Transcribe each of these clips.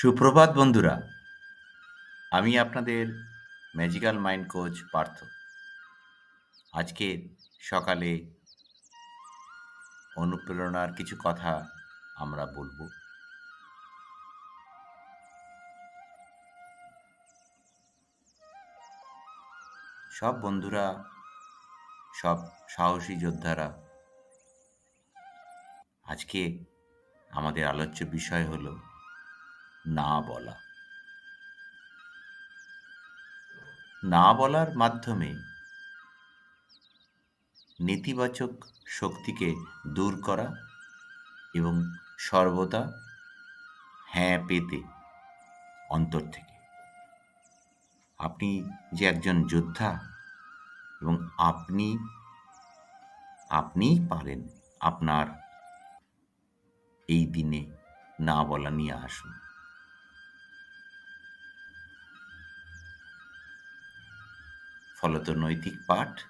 সুপ্রভাত বন্ধুরা, আমি আপনাদের ম্যাজিক্যাল মাইন্ড কোচ পার্থ। আজকে সকালে অনুপ্রেরণার কিছু কথা আমরা বলব। সব বন্ধুরা, সব সাহসী যোদ্ধারা, আজকে আমাদের আলোচ্য বিষয় হলো না বলা। না বলার মাধ্যমে নেতিবাচক শক্তিকে দূর করা এবং সর্বদা হ্যাঁ পেতে অন্তর থেকে। আপনি যে একজন যোদ্ধা এবং আপনি, আপনিই পারেন আপনার এই দিনে না বলা নিয়ে আসুন। ফলত নৈতিক পাঠ,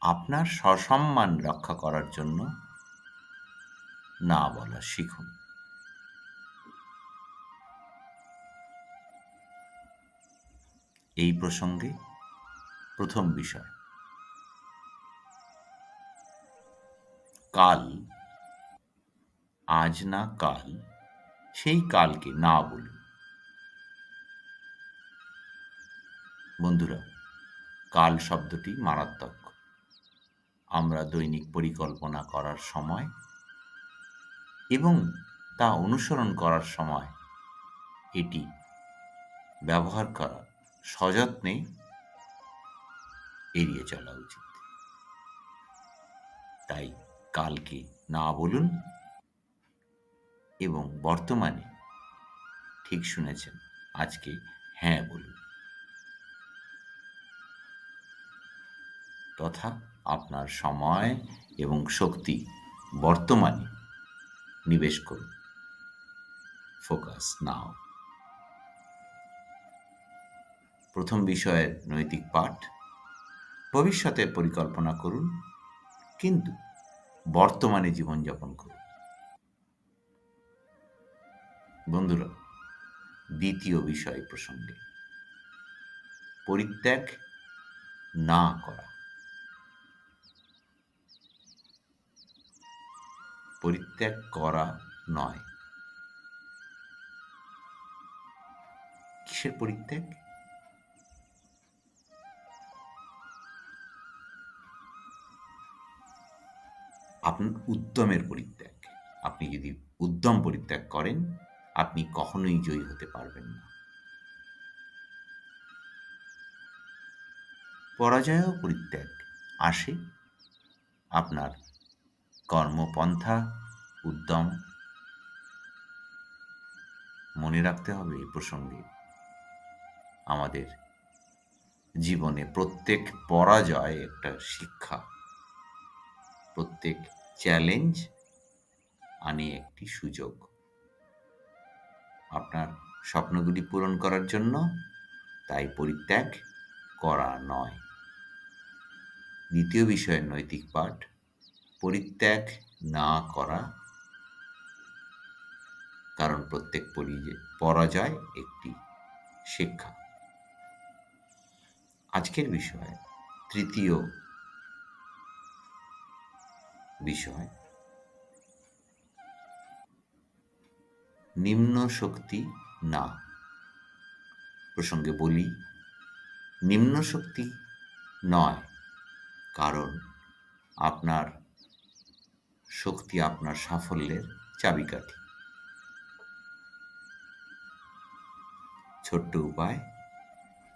আপনার সসম্মান রক্ষা করার জন্য না বলা শিখুন। এই প্রসঙ্গে প্রথম বিষয়। কাল, আজ না কাল, সেই কালকে না বলুন। বন্ধুরা কাল শব্দটি মারাত্মক। আমরা দৈনিক পরিকল্পনা করার সময় এবং তা অনুসরণ করার সময় এটি ব্যবহার করা সযত্নে এড়িয়ে চলা উচিত। তাই কালকে না বলুন এবং বর্তমানে ঠিক শুনেছেন। আজকে হ্যাঁ বলুন। তথা আপনার সময় এবং শক্তি বর্তমানে নিবেশ করুন। ফোকাস নাও। প্রথম বিষয়ের নৈতিক পাঠ ভবিষ্যতের পরিকল্পনা করুন, কিন্তু বর্তমানে জীবনযাপন করুন। বন্ধুরা, দ্বিতীয় বিষয় প্রসঙ্গে, পরিত্যাগ না করা। পরিত্যাগ করা নয়। কিসের পরিত্যাগ? আপনার উদ্যমের পরিত্যাগ। আপনি যদি উদ্যম পরিত্যাগ করেন, আপনি কখনোই জয়ী হতে পারবেন না। পরাজয়ও পরিত্যাগ আসে। আপনার কর্মপন্থা উদ্যম। মনে রাখতে হবে এই প্রসঙ্গে। আমাদের জীবনে প্রত্যেক পরাজয় একটা শিক্ষা। প্রত্যেক চ্যালেঞ্জ আনে একটি সুযোগ। আপনার স্বপ্নগুলি পূরণ করার জন্য তাই পরিত্যাগ করা নয়। দ্বিতীয় বিষয়ের নৈতিক পাঠ। পরিত্যাগ না করা কারণ প্রত্যেক পরাজয় একটি শিক্ষা। আজকের বিষয়, তৃতীয় বিষয়, নিম্ন শক্তি না। প্রসঙ্গে বলি, নিম্ন শক্তি নয়, কারণ আপনার শক্তি আপনার সাফল্যের চাবিকাঠি। ছোট্ট উপায়,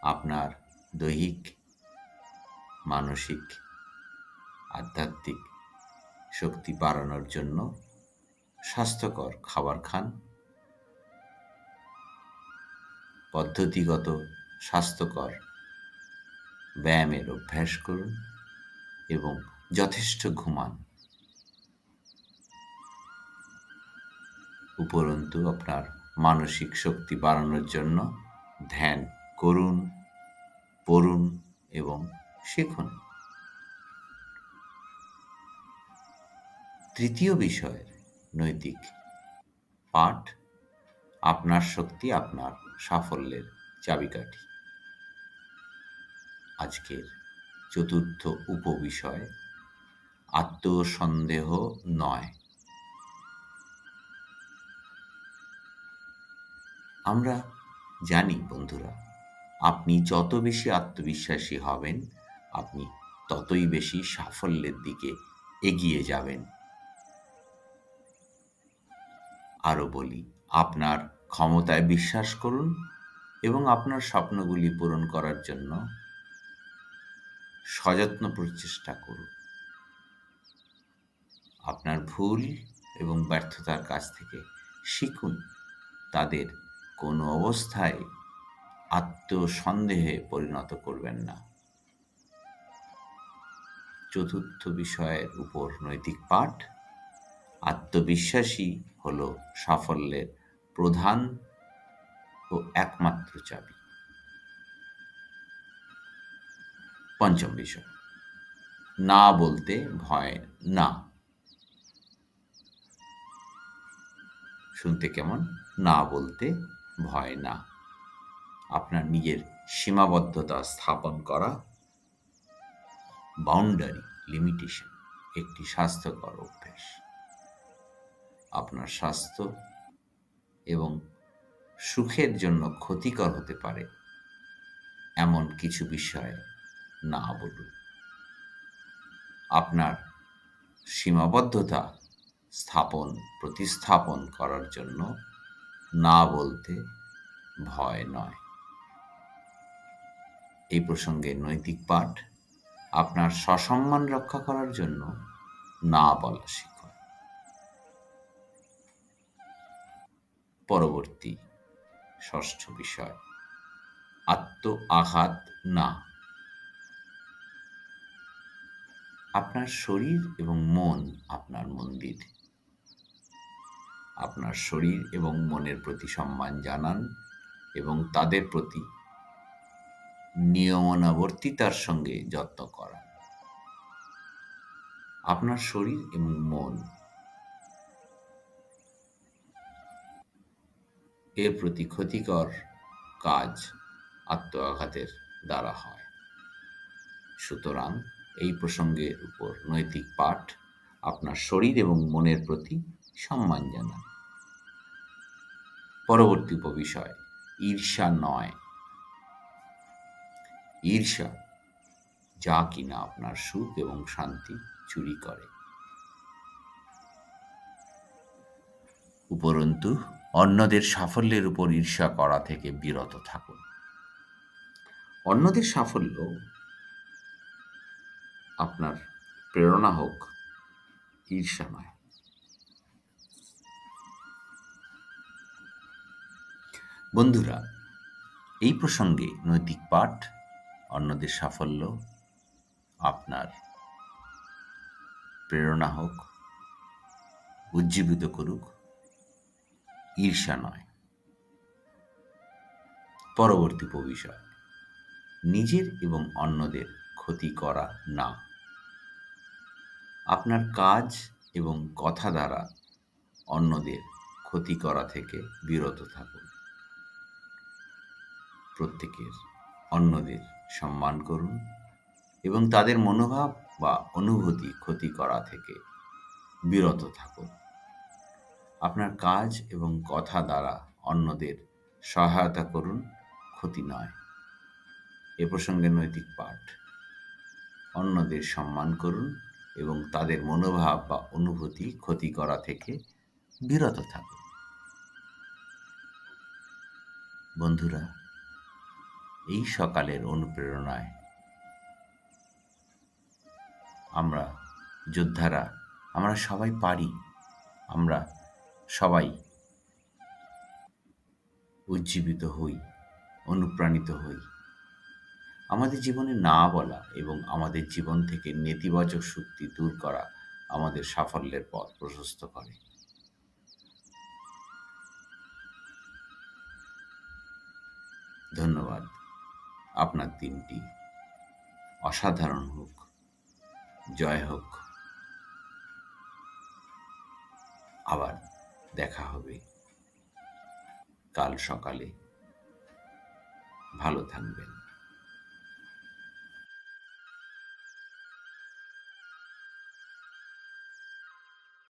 আপনার দৈহিক, মানসিক, আধ্যাত্মিক শক্তি বাড়ানোর জন্য স্বাস্থ্যকর খাবার খান। পদ্ধতিগত স্বাস্থ্যকর ব্যায়ামের অভ্যাস করুন এবং যথেষ্ট ঘুমান। উপরন্তু আপনার মানসিক শক্তি বাড়ানোর জন্য ধ্যান করুন, পড়ুন এবং শিখুন। তৃতীয় বিষয়ের নৈতিক পাঠ, আপনার শক্তি আপনার সাফল্যের চাবিকাঠি। আজকের চতুর্থ উপবিষয় আত্মসন্দেহ নয়। আমরা জানি বন্ধুরা, আপনি যত বেশি আত্মবিশ্বাসী হবেন, আপনি ততই বেশি সাফল্যের দিকে এগিয়ে যাবেন। আরও বলি, আপনার ক্ষমতায় বিশ্বাস করুন এবং আপনার স্বপ্নগুলি পূরণ করার জন্য সযত্ন প্রচেষ্টা করুন। আপনার ভুল এবং ব্যর্থতার কাছ থেকে শিখুন, তাদের কোনো অবস্থায় আত্মসন্দেহে পরিণত করবেন না। চতুর্থ বিষয়ের উপর নৈতিক পাঠ, আত্মবিশ্বাসী হল সাফল্যের প্রধান ও একমাত্র চাবি। পঞ্চম বিষয়, না বলতে ভয় না। শুনতে কেমন? না বলতে ভয় না। আপনার নিজের সীমাবদ্ধতা স্থাপন করা বাউন্ডারি লিমিটেশন একটি স্বাস্থ্যকর অভ্যেস। আপনার স্বাস্থ্য এবং সুখের জন্য ক্ষতিকর হতে পারে এমন কিছু বিষয়ে না বলুন। আপনার সীমাবদ্ধতা স্থাপন, প্রতিস্থাপন করার জন্য না বলতে ভয় নয়। এই প্রসঙ্গে নৈতিক পাঠ আপনার সসম্মান রক্ষা করার জন্য না বলা শিখুন। পরবর্তী ষষ্ঠ বিষয়, আত্ম আঘাত না। আপনার শরীর এবং মন আপনার মন্দির। আপনার শরীর এবং মনের প্রতি সম্মান জানান এবং তাদের প্রতি নিয়মনাবর্তিতার সঙ্গে যত্ন করান। আপনার শরীর এবং মন এর প্রতি ক্ষতিকর কাজ আত্ম আঘাতের দ্বারা হয়। সুতরাং এই প্রসঙ্গের উপর নৈতিক পাঠ আপনার শরীর এবং মনের প্রতি সম্মান জানান। পরবর্তী উপবিষয়, ঈর্ষা নয়। ঈর্ষা যা কিনা আপনার সুখ এবং শান্তি চুরি করে। উপরন্তু, অন্যদের সাফল্যের উপর ঈর্ষা করা থেকে বিরত থাকুন। অন্যদের সাফল্য আপনার প্রেরণা হোক, ঈর্ষা নয়। বন্ধুরা, এই প্রসঙ্গে নৈতিক পাঠ, অন্যদের সাফল্য, আপনার প্রেরণা হোক, উজ্জীবিত করুক, ঈর্ষা নয়। পরবর্তী উপবিষয় নিজের এবং অন্যদের ক্ষতি করা না। আপনার কাজ এবং কথা দ্বারা অন্যদের ক্ষতি করা থেকে বিরত থাকুন। প্রত্যেকের অন্যদের সম্মান করুন এবং তাদের মনোভাব বা অনুভূতি ক্ষতি করা থেকে বিরত থাকুন। আপনার কাজ এবং কথা দ্বারা অন্যদের সহায়তা করুন, ক্ষতি নয়। এ প্রসঙ্গে নৈতিক পাঠ। অন্যদের সম্মান করুন এবং তাদের মনোভাব বা অনুভূতি ক্ষতি করা থেকে বিরত থাকুন। বন্ধুরা এই সকালের অনুপ্রেরণায়। আমরা যোদ্ধারা, আমরা সবাই পারি। আমরা সবাই উজ্জীবিত হই, অনুপ্রাণিত হই। আমাদের জীবনে না বলা এবং আমাদের জীবন থেকে নেতিবাচক শক্তি দূর করা আমাদের সাফল্যের পথ প্রশস্ত করে। ধন্যবাদ। আপনার দিনটি। অসাধারণ হোক। জয় হোক। আবার দেখা হবে। কাল সকালে। ভালো থাকবেন।